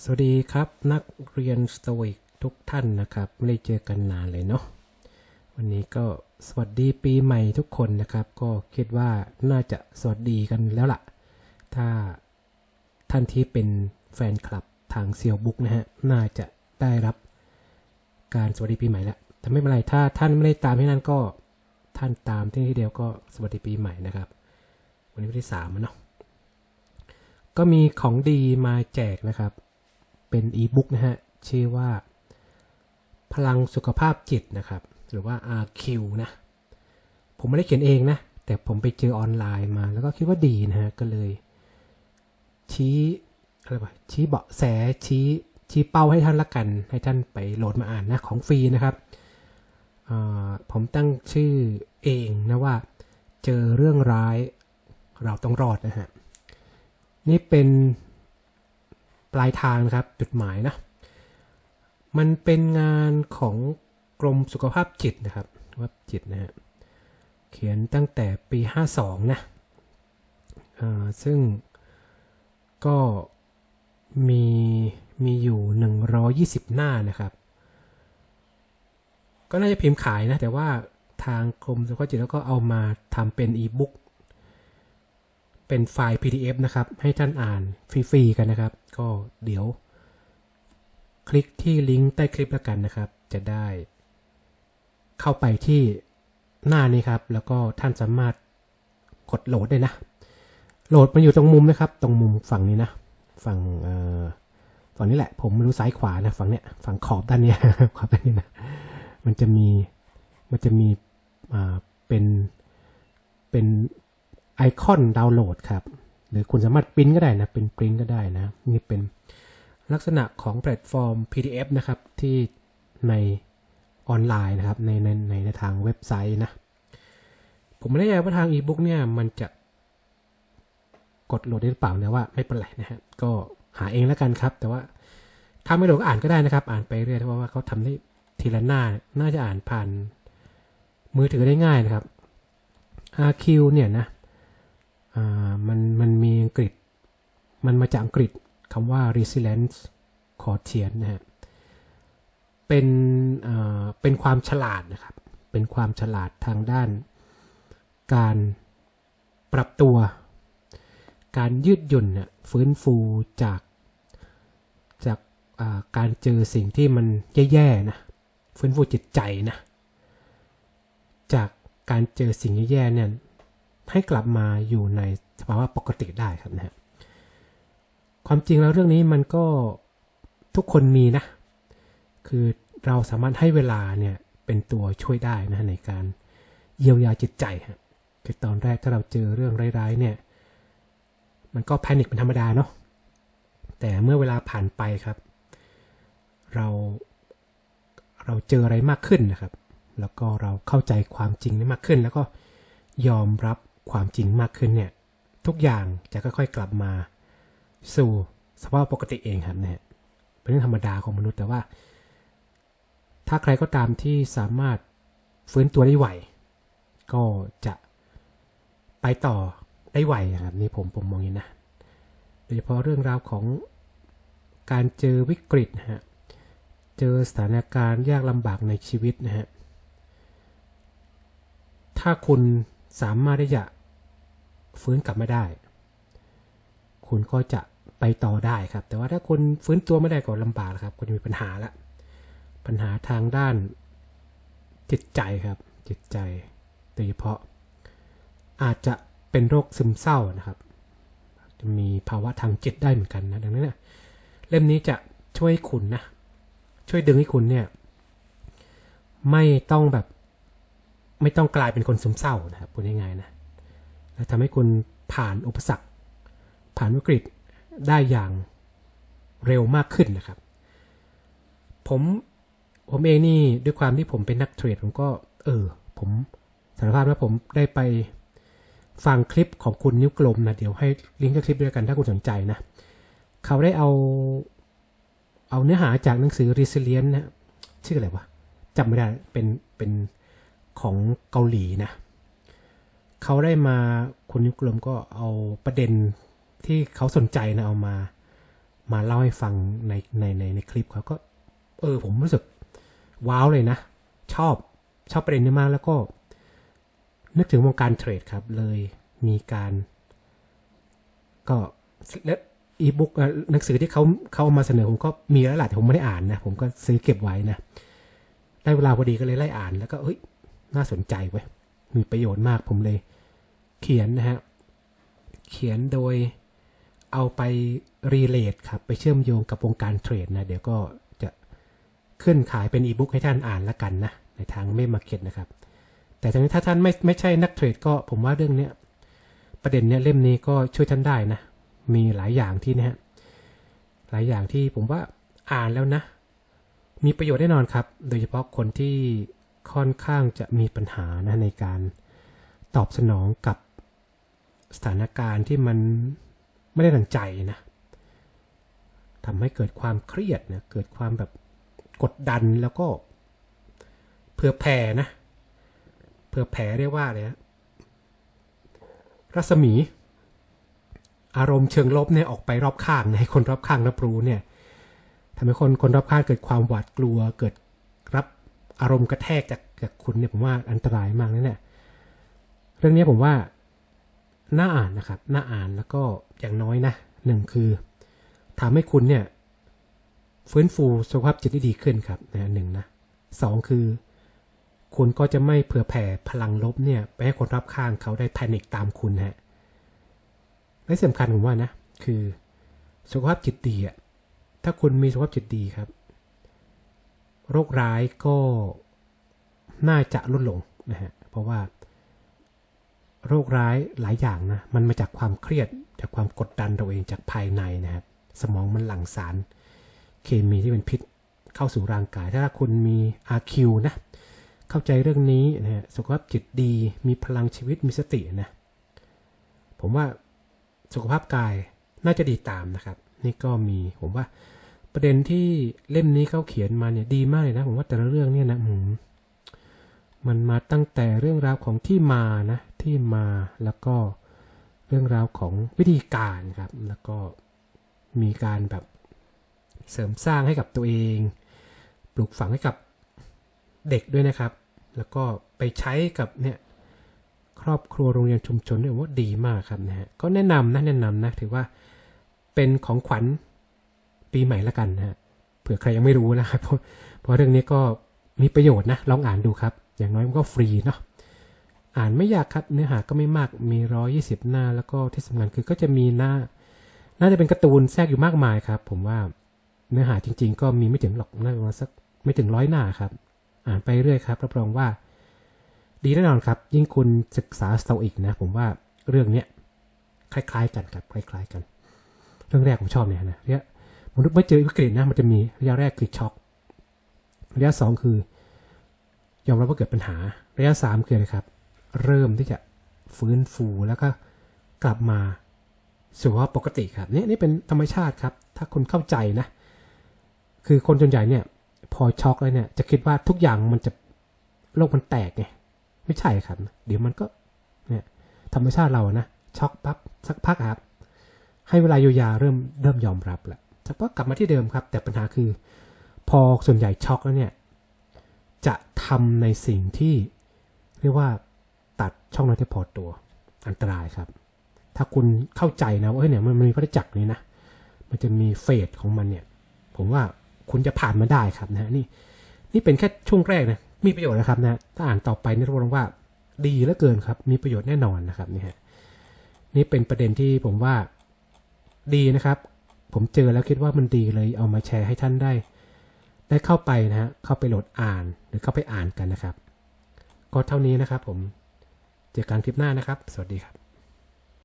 สวัสดีครับนักเรียนสโตอิกทุกท่านนะครับ ไม่ได้เจอกันนานเลยเนาะวันนี้ก็สวัสดีปีใหม่ทุกคนนะครับ ก็คิดว่าน่าจะสวัสดีกันแล้วล่ะ ถ้าท่านที่เป็นแฟนคลับทางเซียวบุ๊กนะฮะน่าจะได้รับการสวัสดีปีใหม่แล้วแต่ไม่เป็นไรถ้าท่านไม่ได้ตามที่นั่นก็ท่านตามที่นี่เดียวก็สวัสดีปีใหม่นะครับ วันนี้วันที่สามแล้วเนาะก็มีของดีมาแจกนะครับ เป็นอีบุ๊กนะฮะ ชื่อว่า พลังสุขภาพจิตนะครับ หรือว่า RQ นะ ผมไม่ได้เขียนเองนะ แต่ผมไปเจอออนไลน์มา แล้วก็คิดว่าดีนะฮะ ก็เลย ชี้อะไรวะชี้เบาะแสชี้ชี้เป้าให้ท่านละกัน ให้ท่านไปโหลดมาอ่านนะ ของฟรีนะครับ ผมตั้งชื่อเองนะว่า เจอเรื่องร้ายเราต้องรอดนะฮะ นี่เป็น ปลายทางนะครับ จุดหมายนะ มันเป็นงานของกรมสุขภาพจิตนะครับว่าจิตนะฮะเขียนตั้งแต่ปี 52 นะอ่าซึ่งก็มีมีอยู่ 120 หน้านะครับ ก็น่าจะพิมพ์ขายนะ แต่ว่าทางกรมสุขภาพจิตแล้วก็เอามาทำเป็นอีบุ๊ก เป็นไฟล์ PDF นะครับ ให้ท่านอ่านฟรีๆกันนะครับ ก็เดี๋ยว คลิกที่ลิงก์ใต้คลิปแล้วกันนะครับ จะได้ เข้าไปที่หน้านี้ครับ แล้วก็ท่านสามารถกดโหลดได้นะ โหลดมันอยู่ตรงมุมนะครับ ตรงมุมฝั่งนี้นะ ฝั่งฝั่งนี้แหละ ผมไม่รู้ซ้ายขวานะฝั่งเนี้ยฝั่งขอบด้านเนี้ยขอบด้านนี้นะมันจะมีมันจะมีเป็นเป็น ไอคอนดาวน์โหลดครับ หรือคุณสามารถปริ้นก็ได้นะ เป็นปริ้นก็ได้นะ นี่เป็นลักษณะของแพลตฟอร์ม PDF นะครับ ที่ในออนไลน์นะครับ ในในในในทางเว็บไซต์นะ ผมไม่แน่ใจว่าทางอีบุ๊กเนี่ย มันจะกดโหลดได้หรือเปล่านะว่าไม่เป็นไรนะฮะก็หาเองแล้วกันครับ แต่ว่าถ้าไม่โหลดก็อ่านก็ได้นะครับ อ่านไปเรื่อยเพราะว่าเขาทำได้ทีละหน้า น่าจะอ่านผ่านมือถือได้ง่ายนะครับ RQ เนี่ยนะ มันมันมีอังกฤษ มันมาจากอังกฤษคำว่า resilience ขอเทียนนะฮะเป็นเป็นความฉลาดนะครับ เป็นความฉลาดทางด้าน การปรับตัว การยืดหยุ่นเนี่ยฟื้นฟูจากจากาการเจอสิ่งที่มันแย่ๆนะฟื้นฟูจิตใจนะจากการเจอสิ่งแย่ๆเนี่ย ให้กลับมาอยู่ในสภาวะปกติได้ครับนะฮะความจริงแล้วเรื่องนี้มันก็ทุกคนมีนะ คือเราสามารถให้เวลาเนี่ยเป็นตัวช่วยได้นะในการเยียวยาจิตใจฮะคือตอนแรกถ้าเราเจอเรื่องร้ายๆเนี่ยมันก็แพนิคเป็นธรรมดาเนาะแต่เมื่อเวลาผ่านไปครับ เราเราเจออะไรมากขึ้นนะครับ แล้วก็เราเข้าใจความจริงได้มากขึ้น แล้วก็ยอมรับ ความจริงมากขึ้นเนี่ย ทุกอย่างจะค่อยๆกลับมา สู่สภาพปกติเองครับเนี่ยเป็นเรื่องธรรมดาของมนุษย์แต่ว่า ถ้าใครก็ตามที่สามารถฟื้นตัวได้ไหว ก็จะไปต่อได้ไหวครับนี่ผมผมมองอย่างนี้นะโดยเฉพาะเรื่องราวของการเจอวิกฤตนะฮะเจอสถานการณ์ยากลำบากในชีวิตนะฮะถ้าคุณ สามารถที่จะฟื้นกลับมาได้ คุณก็จะไปต่อได้ครับ แต่ว่าถ้าคุณฟื้นตัวไม่ได้ก็ลำบากครับคุณจะมีปัญหาละปัญหาทางด้านจิตใจครับ จิตใจโดยเฉพาะ อาจจะเป็นโรคซึมเศร้านะครับ จะมีภาวะทางจิตได้เหมือนกันนะดังนั้นนะเล่มนี้จะช่วยคุณนะ ช่วยดึงให้คุณเนี่ย ไม่ต้องแบบ ไม่ต้องกลายเป็นคนซึมเศร้านะครับพูดง่ายๆนะและทำให้คุณผ่านอุปสรรค ผ่านวิกฤตได้อย่างเร็วมากขึ้นนะครับ ผมผมเองนี่ด้วยความที่ผมเป็นนักเทรดผมก็ เออ ผมสารภาพว่าผมได้ไปฟังคลิปของคุณนิ้วกลมนะ เดี๋ยวให้ลิงก์กับคลิปด้วยกันถ้าคุณสนใจนะ เขาได้เอา เอาเนื้อหาจากหนังสือ Resilience นะชื่ออะไรวะจำไม่ได้เป็นเป็น ของเกาหลีนะเขาได้มาคุณนิ้วกลมก็เอาประเด็นที่เขาสนใจนะเอามา มาเล่าให้ฟังในในในในคลิปเขาก็ เออ ผมรู้สึกว้าวเลยนะ ชอบชอบประเด็นนี้มากแล้วก็ นึกถึงวงการเทรดครับ เลยมีการ ก็และอีบุ๊กหนังสือที่เขาเขาเอามาเสนอผมก็มีแล้วแหละแต่ผมไม่ได้อ่านนะ ผมก็ซื้อเก็บไว้นะ ได้เวลาพอดีก็เลยไล่อ่านแล้วก็เฮ้ย น่าสนใจเว้ย มีประโยชน์มากผมเลย เขียนนะฮะ เขียนโดยเอาไปรีเลทครับ ไปเชื่อมโยงกับวงการเทรดนะ เดี๋ยวก็จะขึ้นขายเป็นอีบุ๊กให้ท่านอ่านละกันนะ ในทางเมมมาร์เก็ตนะครับ แต่ทั้งนี้ถ้าท่านไม่ไม่ใช่นักเทรดก็ผมว่าเรื่องเนี้ยประเด็นเนี้ยเล่มนี้ก็ช่วยท่านได้นะ มีหลายอย่างที่นะฮะหลายอย่างที่ผมว่าอ่านแล้วนะ มีประโยชน์แน่นอนครับ โดยเฉพาะคนที่ ค่อนข้างจะมีปัญหานะในการตอบสนองกับสถานการณ์ที่มันไม่ได้ดังใจนะทำให้เกิดความเครียดนะเกิดความแบบกดดันแล้วก็เผื่อแผ่นะเผื่อแผ่เรียกว่าอะไรนะรัศมี อารมณ์เชิงลบเนี่ยออกไปรอบข้างให้คนรอบข้างรับรู้เนี่ยทำให้คนคนรอบข้างเกิดความหวาดกลัว เกิดรับ อารมณ์กระแทกจากจากคุณเนี่ยผมว่าอันตรายมากนะเนี่ยเรื่องนี้ผมว่าน่าอ่านนะครับน่าอ่านแล้วก็อย่างน้อยนะหนึ่งคือทำให้คุณเนี่ยฟื้นฟูสุขภาพจิตที่ดีขึ้นครับนะหนึ่งนะสองคือ คุณก็จะไม่เผื่อแผ่พลังลบเนี่ยไปให้คนรอบข้างเขาได้แพนิคตามคุณฮะและสำคัญผมว่านะ คือสุขภาพจิตดีอะถ้าคุณมีสุขภาพจิตดีครับ โรคร้ายก็น่าจะลดลงนะฮะเพราะว่า โรคร้ายหลายอย่างนะมันมาจากความเครียดจากความกดดันตัวเองจากภายในนะครับสมองมันหลั่งสาร เคมีที่เป็นพิษเข้าสู่ร่างกาย ถ้าคุณมี RQ นะเข้าใจเรื่องนี้นะฮะสุขภาพจิตดีมีพลังชีวิตมีสตินะผมว่าสุขภาพกายน่าจะดีตามนะครับ นี่ก็มีผมว่า ประเด็นที่เล่มนี้เขาเขียนมาเนี่ยดีมากเลยนะผมว่าแต่ละเรื่องเนี่ยนะอืมมันมาตั้งแต่เรื่องราวของที่มานะที่มาแล้วก็เรื่องราวของวิธีการครับ แล้วก็มีการแบบเสริมสร้างให้กับตัวเอง ปลูกฝังให้กับเด็กด้วยนะครับ แล้วก็ไปใช้กับเนี่ยครอบครัวโรงเรียนชุมชนเนี่ยผมว่าดีมากครับนะฮะก็แนะนำนะแนะนำนะถือว่าเป็นของขวัญ ปีใหม่ละกันนะฮะเผื่อใครยังไม่รู้นะครับเพราะเพราะเรื่องนี้ก็มีประโยชน์นะลองอ่านดูครับ อย่างน้อยมันก็ฟรีเนาะอ่านไม่ยากครับเนื้อหาก็ไม่มากมีร้อยี่สิบหน้า แล้วก็ที่สำคัญคือก็จะมีหน้า น่าจะเป็นการ์ตูนแทรกอยู่มากมายครับ ผมว่าเนื้อหาจริง ๆ ก็มีไม่ถึงหรอกน่าจะสักไม่ถึงร้อยหน้าครับ อ่านไปเรื่อยครับรับรองว่า ดีแน่นอนครับ ยิ่งคุณศึกษาสโตอิกนะ ผมว่าเรื่องเนี้ยคล้าย ๆ กันครับคล้าย ๆ กัน เรื่องแรกผมชอบเนี่ยนะเระยะผ มนึกไม่เจอวิกฤตนะมันจะมีระยะแรกคือช็อกระยะสองคือยอมรับว่าเกิดปัญหา ระยะสามคืออะไรครับ เริ่มที่จะฟื้นฟูแล้วก็กลับมาสู่ภาวะปกติครับนี่นี่เป็นธรรมชาติครับ ถ้าคุณเข้าใจนะ คือคนส่วนใหญ่เนี่ยพอช็อกแล้วเนี่ยจะคิดว่าทุกอย่างมันจะโลกมันแตกไงไม่ใช่ครับ เดี๋ยวมันก็เนี่ยธรรมชาติเรานะช็อกปั๊บสักพักครับให้เวลาเยียวยาเริ่มเริ่มยอมรับแหละ สักพักกลับมาที่เดิมครับ แต่ปัญหาคือ พอส่วนใหญ่ช็อกแล้วเนี่ย จะทำในสิ่งที่เรียกว่าตัดช่องนั้นที่พอตัวอันตรายครับ ถ้าคุณเข้าใจนะว่าเเนี่ยมันมีพระจักรนี้นะ มันจะมีเฟสของมันเนี่ย ผมว่าคุณจะผ่านมาได้ครับนะนี่ นี่เป็นแค่ช่วงแรกนะมีประโยชน์นะครับนะถ้าอ่านต่อไปนี่รับรองว่าดีเหลือเกินครับ มีประโยชน์แน่นอนนะครับนี่ฮะนี่เป็นประเด็นที่ผมว่าดีนะครับ ผมเจอแล้วคิดว่ามันดีเลยเอามาแชร์ให้ท่านได้ ได้เข้าไปนะฮะเข้าไปโหลดอ่านหรือเข้าไปอ่านกันนะครับ ก็เท่านี้นะครับผม เจอกันคลิปหน้านะครับ สวัสดีครับ